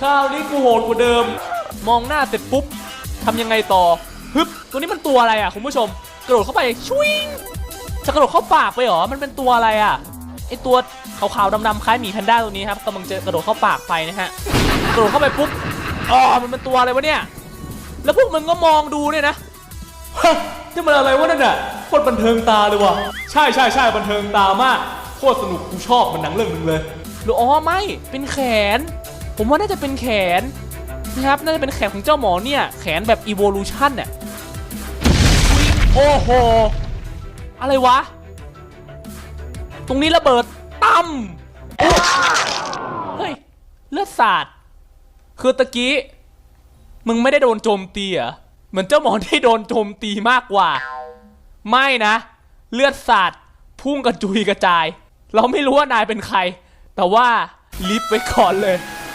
คราวนี้กูโหดกว่าเดิม มองหน้าเสร็จปุ๊บทำยังไงต่อฮึบตัวนี้มันตัวอะไรอะคุณผู้ชม กระโดดเข้าไปชุยงจะกระโดดเข้าปากไปหรอมันเป็นตัวอะไรอะไอตัวขาวๆดำๆคล้ายหมีแพนด้าตัวนี้ครับกำลังจะกระโดดเข้าปากไปนะฮะกระโดดเข้าไปปุ๊บอ๋อมันเป็นตัวอะไรวะเนี่ย แล้วพวกมึงก็มองดูเนี่ยนะฮะนี่มันอะไรวะนั่นน่ะโคตรบันเทิงตาเลยว่ะใช่ใช่ใช่บันเทิงตามากโคตรสนุกกูชอบมันหนังเรื่องหนึงเลยหรืออ๋อไม่เป็นแขน ผมว่าน่าจะเป็นแขนนะครับน่าจะเป็นแขนของเจ้าหมอเนี่ย แขนแบบ evolution เนี่ยโอ้โห อะไรวะ ตรงนี้ระเบิดตั้มเฮ้ย เลือดสาด คือตะกี้ มึงไม่ได้โดนโจมตีเหรอเหมือนเจ้าหมอที่โดนโจมตีมากกว่า ไม่นะ เลือดสาด พุ่งกระจุยกระจาย เราไม่รู้ว่านายเป็นใคร แต่ว่าลิฟต์ไว้ก่อนเลย